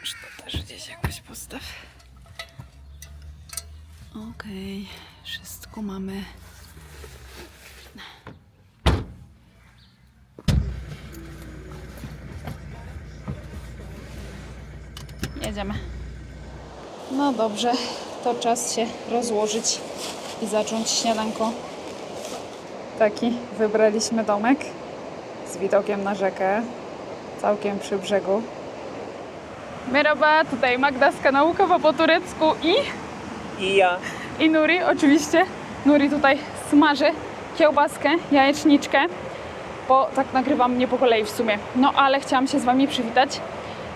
Już to też gdzieś jakoś postaw. Okej, wszystko mamy. Jedziemy. No dobrze, to czas się rozłożyć i zacząć śniadanko. Taki wybraliśmy domek z widokiem na rzekę, całkiem przy brzegu. Merhaba, tutaj Magda z kanału Kawa po turecku i, I ja. i Nuri oczywiście. Nuri tutaj smaży kiełbaskę, jajeczniczkę, bo tak nagrywam nie po kolei w sumie. No ale chciałam się z Wami przywitać.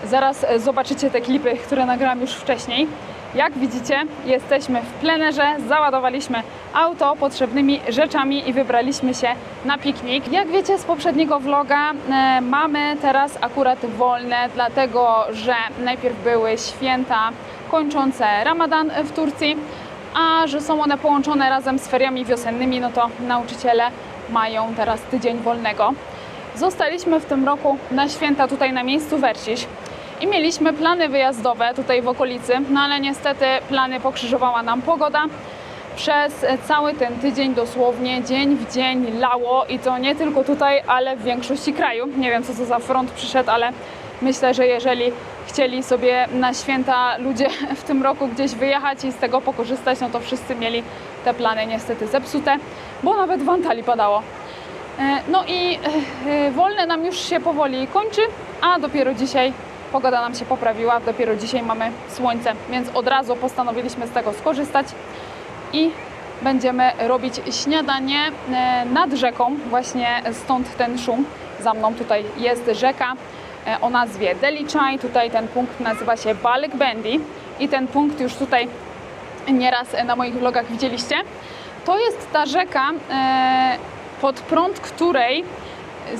Zaraz e, zobaczycie te klipy, które nagrałam już wcześniej. Jak widzicie, jesteśmy w plenerze, załadowaliśmy auto potrzebnymi rzeczami i wybraliśmy się na piknik. Jak wiecie z poprzedniego vloga, e, mamy teraz akurat wolne, dlatego że najpierw były święta kończące Ramadan w Turcji, a że są one połączone razem z feriami wiosennymi, no to nauczyciele mają teraz tydzień wolnego. Zostaliśmy w tym roku na święta tutaj na miejscu Werciś i mieliśmy plany wyjazdowe tutaj w okolicy, no ale niestety plany pokrzyżowała nam pogoda. Przez cały ten tydzień dosłownie dzień w dzień lało i to nie tylko tutaj, ale w większości kraju. Nie wiem co to za front przyszedł, ale myślę, że jeżeli chcieli sobie na święta ludzie w tym roku gdzieś wyjechać i z tego pokorzystać, no to wszyscy mieli te plany niestety zepsute, bo nawet w Antalii padało. E, No i e, wolne nam już się powoli kończy, a dopiero dzisiaj pogoda nam się poprawiła, dopiero dzisiaj mamy słońce, więc od razu postanowiliśmy z tego skorzystać i będziemy robić śniadanie e, nad rzeką, właśnie stąd ten szum. Za mną tutaj jest rzeka e, o nazwie Deliczaj, tutaj ten punkt nazywa się Balık Bendi i ten punkt już tutaj nieraz na moich vlogach widzieliście. To jest ta rzeka, e, pod prąd której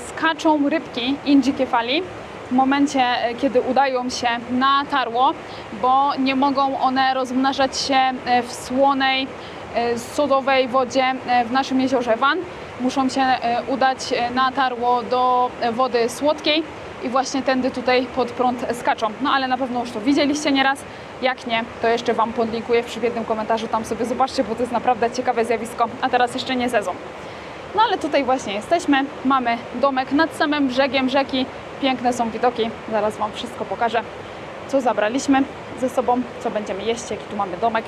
skaczą rybki Indzi Kefali w momencie, e, kiedy udają się na tarło, bo nie mogą one rozmnażać się e, w słonej, e, sodowej wodzie w naszym jeziorze Van. Muszą się udać na tarło do wody słodkiej i właśnie tędy tutaj pod prąd skaczą. No ale na pewno już to widzieliście nieraz. Jak nie, to jeszcze Wam podlinkuję w przypiętym komentarzu, tam sobie zobaczcie, bo to jest naprawdę ciekawe zjawisko, a teraz jeszcze nie sezon. No ale tutaj właśnie jesteśmy, mamy domek nad samym brzegiem rzeki, piękne są widoki, zaraz Wam wszystko pokażę, co zabraliśmy ze sobą, co będziemy jeść, jaki tu mamy domek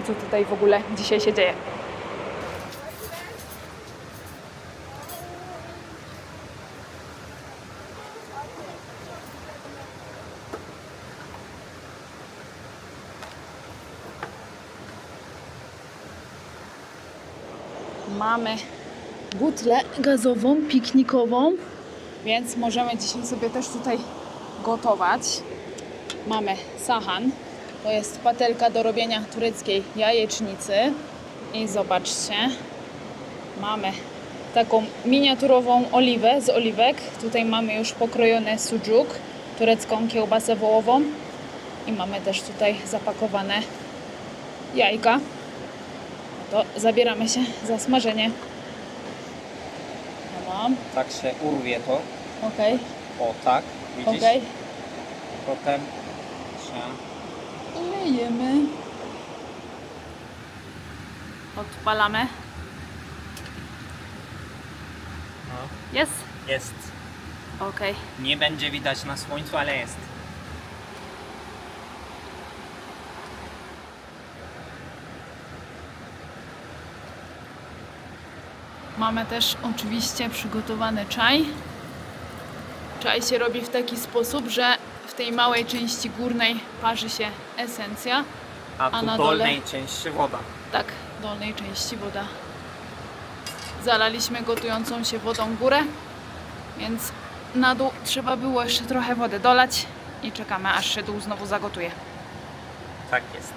i co tutaj w ogóle dzisiaj się dzieje. Mamy butlę gazową, piknikową, więc możemy dzisiaj sobie też tutaj gotować. Mamy sahan, to jest patelka do robienia tureckiej jajecznicy. I zobaczcie, mamy taką miniaturową oliwę z oliwek. Tutaj mamy już pokrojone sucuk, turecką kiełbasę wołową. I mamy też tutaj zapakowane jajka. To zabieramy się za smażenie. Dobra, Tak się urwie to. Okej, O tak, widzisz? okej. Potem trzeba... Lejemy. Odpalamy. No, Jest? jest. Okej. Nie będzie widać na słońcu, ale jest. Mamy też oczywiście przygotowany czaj. Czaj się robi w taki sposób, że w tej małej części górnej parzy się esencja, A A tu na dole? dolnej części woda. tak, dolnej części woda. Zalaliśmy gotującą się wodą górę, więc na dół trzeba było jeszcze trochę wody dolać i czekamy aż się dół znowu zagotuje. Tak jest.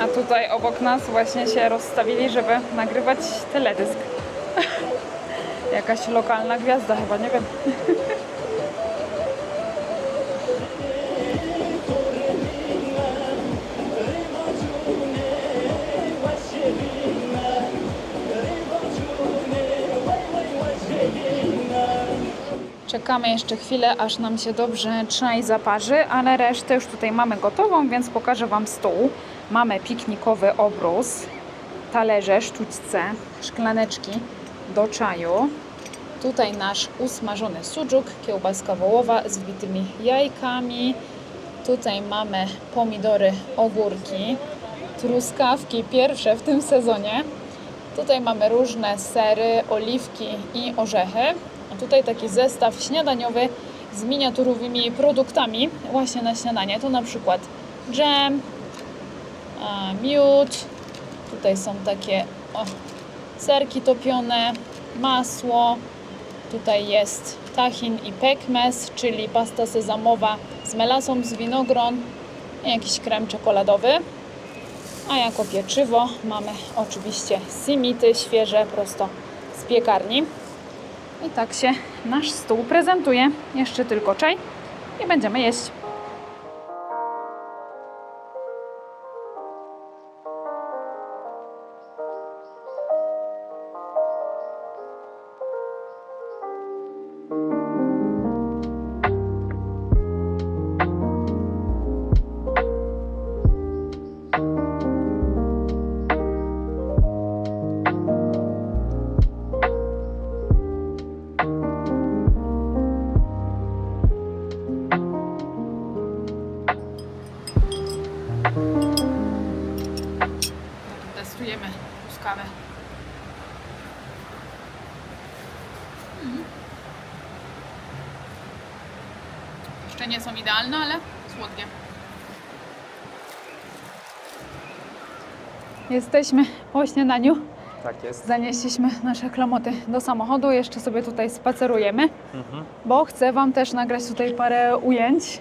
A tutaj obok nas właśnie się rozstawili, żeby nagrywać teledysk. Jakaś lokalna gwiazda chyba, nie wiem. Czekamy jeszcze chwilę, aż nam się dobrze czaj zaparzy, ale resztę już tutaj mamy gotową, więc pokażę Wam stół. Mamy piknikowy obrus, talerze, sztućce, szklaneczki do czaju. Tutaj nasz usmażony suczuk, kiełbaska wołowa z wbitymi jajkami. Tutaj mamy pomidory, ogórki, truskawki pierwsze w tym sezonie. Tutaj mamy różne sery, oliwki i orzechy. A tutaj taki zestaw śniadaniowy z miniaturowymi produktami właśnie na śniadanie. To na przykład dżem, miód. Tutaj są takie o, serki topione, masło. Tutaj jest tahin i pekmez, czyli pasta sezamowa z melasą z winogron i jakiś krem czekoladowy. A jako pieczywo mamy oczywiście simity świeże prosto z piekarni. I tak się nasz stół prezentuje. Jeszcze tylko czaj i będziemy jeść. Są idealne, ale słodkie. Jesteśmy po śniadaniu. Tak jest. Zanieśliśmy nasze klamoty do samochodu. Jeszcze sobie tutaj spacerujemy, bo chcę Wam też nagrać tutaj parę ujęć,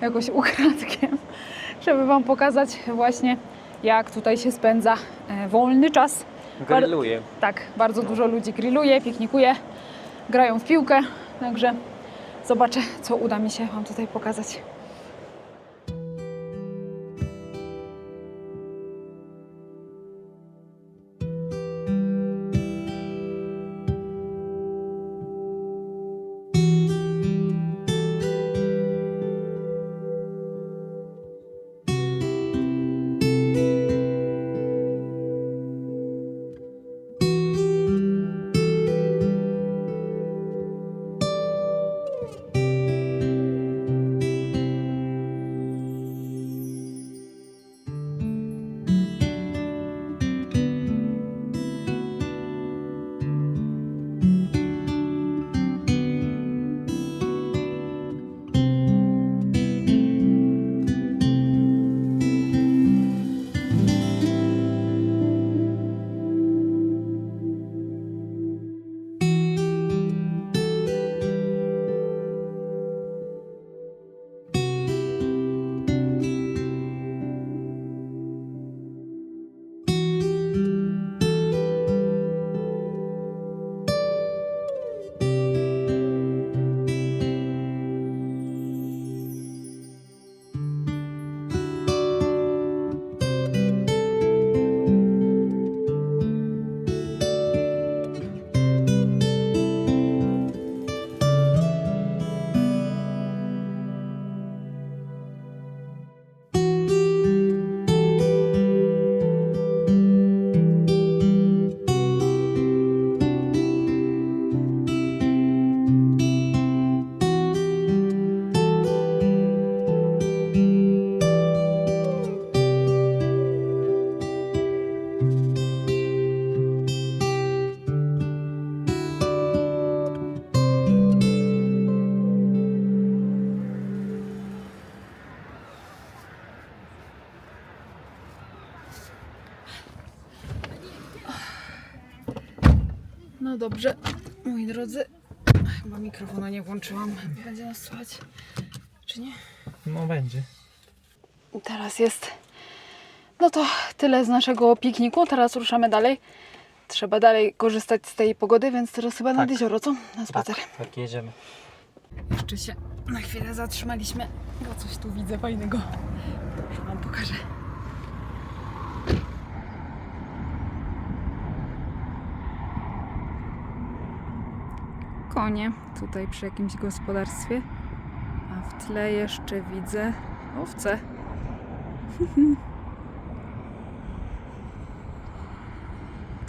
jakoś ukradkiem, żeby Wam pokazać właśnie, jak tutaj się spędza e, wolny czas. Bar- Grilluję. tak, bardzo dużo ludzi grilluje, piknikuje, grają w piłkę, także zobaczę, co uda mi się Wam tutaj pokazać. Dobrze, moi drodzy. Chyba mikrofonu nie włączyłam. Będzie nas słychać, czy nie? No będzie. Teraz jest. No to tyle z naszego pikniku. Teraz ruszamy dalej. Trzeba dalej korzystać z tej pogody, więc teraz chyba nad Tak. jezioro, co? Na spacer. Tak, tak jedziemy. Jeszcze się na chwilę zatrzymaliśmy, bo coś tu widzę fajnego. Już Wam pokażę. Konie tutaj przy jakimś gospodarstwie. A w tle jeszcze widzę owce.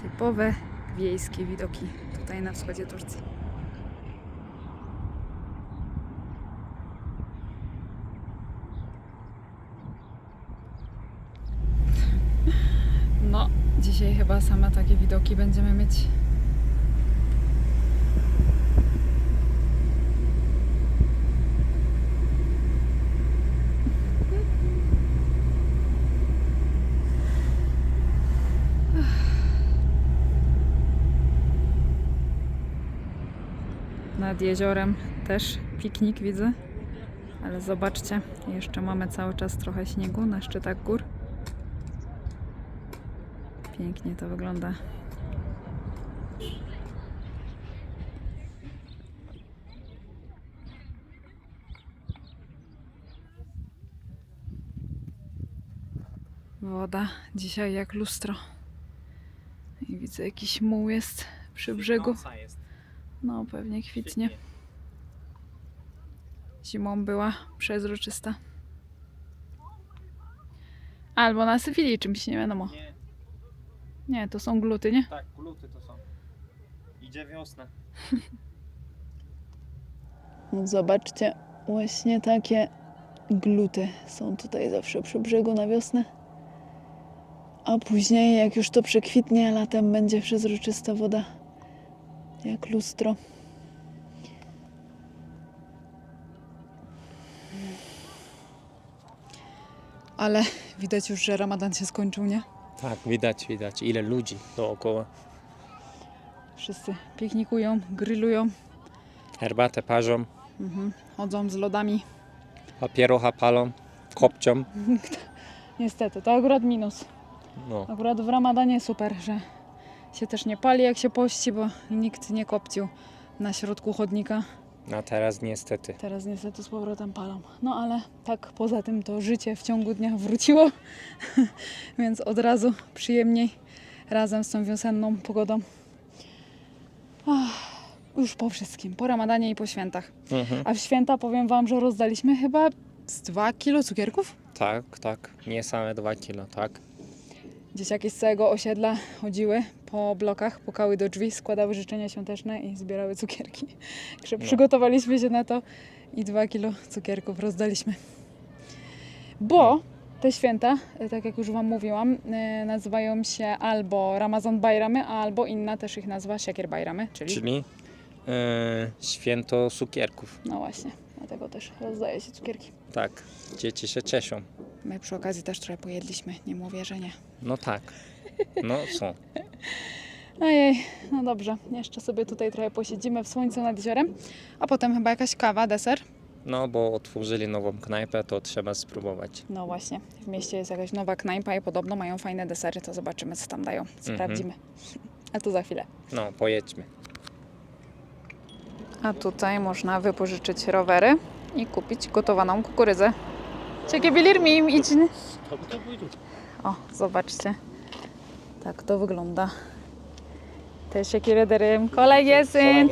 Typowe wiejskie widoki tutaj na wschodzie Turcji. No, dzisiaj chyba same takie widoki będziemy mieć. Nad jeziorem też piknik widzę. Ale zobaczcie, jeszcze mamy cały czas trochę śniegu na szczytach gór. Pięknie to wygląda. Woda dzisiaj jak lustro. I widzę jakiś muł jest przy brzegu. Jest. No, pewnie kwitnie. Zimą była przezroczysta. Albo nasypili czymś, nie wiadomo. Nie, Nie, to są gluty, nie? tak, gluty to są. Idzie wiosna. No zobaczcie, właśnie takie gluty są tutaj zawsze przy brzegu na wiosnę. A później, jak już to przekwitnie, latem będzie przezroczysta woda, jak lustro. Ale widać już, że ramadan się skończył, nie? Tak, widać, widać. Ile ludzi dookoła. Wszyscy piknikują, grillują, Herbatę parzą, mhm. chodzą z lodami. papierocha palą, kopcią. Niestety, to akurat minus. No, Akurat w ramadanie super, że się też nie pali jak się pości, bo nikt nie kopcił na środku chodnika. a teraz niestety. Teraz niestety z powrotem palą. No ale tak poza tym to życie w ciągu dnia wróciło, więc od razu przyjemniej razem z tą wiosenną pogodą. Ach, już po wszystkim, po ramadanie i po świętach. Mhm. A w święta powiem Wam, że rozdaliśmy chyba z 2 kilo cukierków. Tak, tak. Nie same dwa kilo, tak. Dzieciaki z całego osiedla chodziły po blokach, pukały do drzwi, składały życzenia świąteczne i zbierały cukierki. Także No. przygotowaliśmy się na to i dwa kilo cukierków rozdaliśmy. Bo te święta, e, tak jak już Wam mówiłam, e, nazywają się albo Ramazan Bajramy, albo inna też ich nazwa Siekir Bajramy, czyli... Czyli e, święto cukierków. No właśnie, dlatego też rozdaje się cukierki. Tak, dzieci się cieszą. My przy okazji też trochę pojedliśmy, nie mówię, że nie. No tak. No są. Ojej, no dobrze. Jeszcze sobie tutaj trochę posiedzimy w słońcu nad jeziorem, a potem chyba jakaś kawa, deser. No bo otworzyli nową knajpę, to trzeba spróbować. No właśnie, w mieście jest jakaś nowa knajpa i podobno mają fajne desery, to zobaczymy co tam dają. Sprawdzimy. A to za chwilę. No, pojedźmy. A tutaj można wypożyczyć rowery i kupić gotowaną kukurydzę. Çekebilir miyim içini? O, zobaczcie. Tak to wygląda. Teşekkür ederim. Kolay gelsin.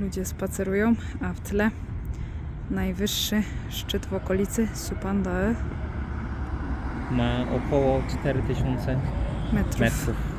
Ludzie spacerują, a w tle najwyższy szczyt w okolicy Supandae Ma około 4000 metrów. metrów.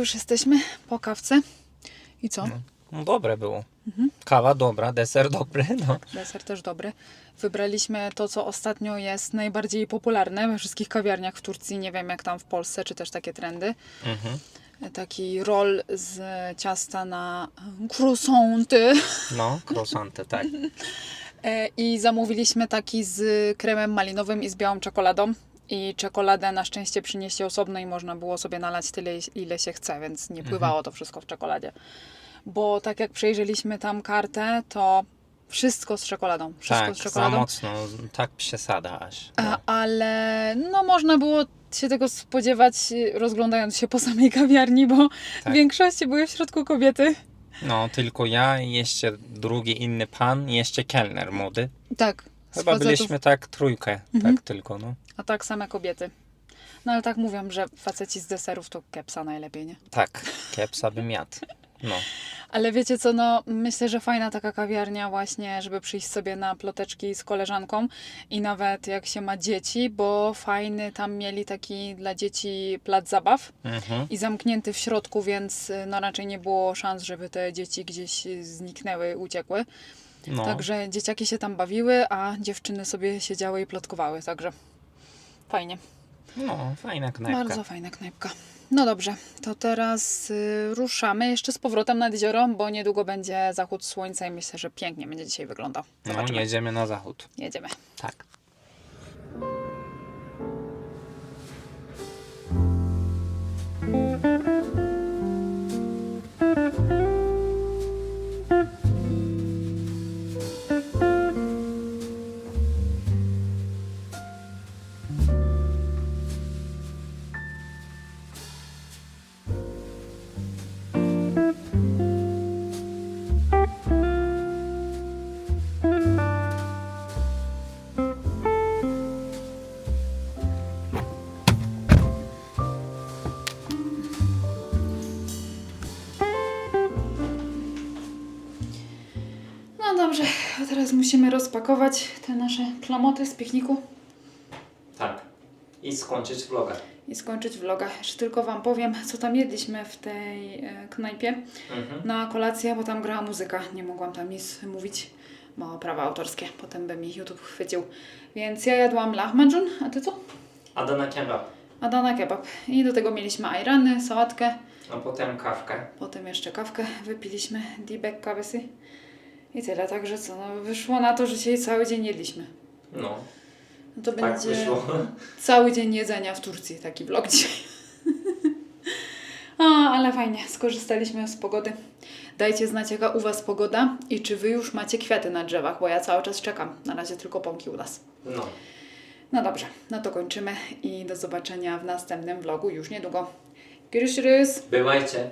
Już jesteśmy po kawce. I co? No dobre było. Kawa dobra, deser dobry, no. Deser też dobry. Wybraliśmy to, co ostatnio jest najbardziej popularne we wszystkich kawiarniach w Turcji. Nie wiem, jak tam w Polsce, czy też takie trendy. Mhm. Taki roll z ciasta na croissanty. No, croissanty, tak. E, I zamówiliśmy taki z kremem malinowym i z białą czekoladą. I czekoladę na szczęście przynieśli osobno i można było sobie nalać tyle, ile się chce, więc nie pływało to wszystko w czekoladzie. Bo tak jak przejrzeliśmy tam kartę, to wszystko z czekoladą. Wszystko Tak, z za czekoladą. mocno, tak przesada aż. No. A, ale no można było się tego spodziewać, rozglądając się po samej kawiarni, bo Tak. w większości były w środku kobiety. no, tylko ja i jeszcze drugi inny pan, i jeszcze kelner młody. Tak. Chyba facetów, byliśmy tak trójkę, Mhm. tak tylko, no. A tak same kobiety. No ale tak mówią, że faceci z deserów to kepsa najlepiej, nie? Tak, kepsa bym jadł. No, Ale wiecie co, no myślę, że fajna taka kawiarnia właśnie, żeby przyjść sobie na ploteczki z koleżanką i nawet jak się ma dzieci, bo fajny tam mieli taki dla dzieci plac zabaw mhm. i zamknięty w środku, więc y, no raczej nie było szans, żeby te dzieci gdzieś zniknęły, uciekły. no. Także dzieciaki się tam bawiły, a dziewczyny sobie siedziały i plotkowały, także fajnie. no, fajna knajpka. Bardzo fajna knajpka. No dobrze, to teraz y, ruszamy jeszcze z powrotem nad jezioro, bo niedługo będzie zachód słońca i myślę, że pięknie będzie dzisiaj wyglądał. No, Zobaczymy. jedziemy na zachód. Jedziemy. Tak. Dobrze, a teraz musimy rozpakować te nasze klamoty z pikniku Tak. I skończyć vloga. i skończyć vloga. Jeszcze tylko Wam powiem, co tam jedliśmy w tej e, knajpie Mhm. na kolację, bo tam grała muzyka. Nie mogłam tam nic mówić, bo prawa autorskie. Potem by mi YouTube chwycił. Więc ja jadłam lahmacun, a Ty co? Adana kebab. Adana kebab. I do tego mieliśmy ajrany, sałatkę, A potem kawkę. potem jeszcze kawkę wypiliśmy, dibek kawysy. I tyle, także co, no, wyszło na to, że dzisiaj cały dzień jedliśmy. No, No to tak będzie wyszło. cały dzień jedzenia w Turcji, taki vlog dzisiaj. A, ale fajnie, skorzystaliśmy z pogody. Dajcie znać, jaka u Was pogoda i czy Wy już macie kwiaty na drzewach, bo ja cały czas czekam. Na razie tylko pąki u nas. No. No dobrze, no to kończymy i do zobaczenia w następnym vlogu już niedługo. Görüşürüz. Bywajcie.